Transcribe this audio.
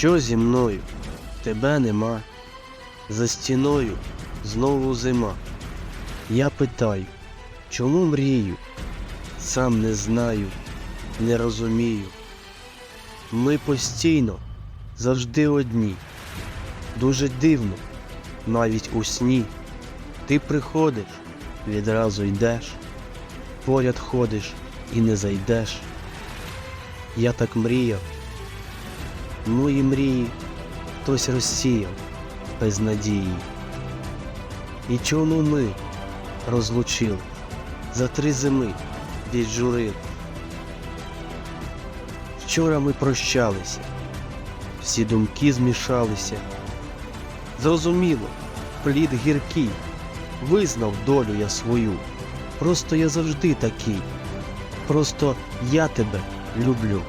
Що зі мною? Тебе нема. За стіною знову зима. Я питаю, чому мрію? Сам не знаю, не розумію. Ми постійно, завжди одні. Дуже дивно, навіть у сні. Ти приходиш, відразу йдеш, поряд ходиш і не зайдеш. Я так мріяв. Мої мрії хтось розсіяв без надії. І чому ми розлучили за три зими віджурили? Вчора ми прощалися, всі думки змішалися. Зрозуміло, плід гіркий, визнав долю я свою. Просто я завжди такий. Просто я тебе люблю.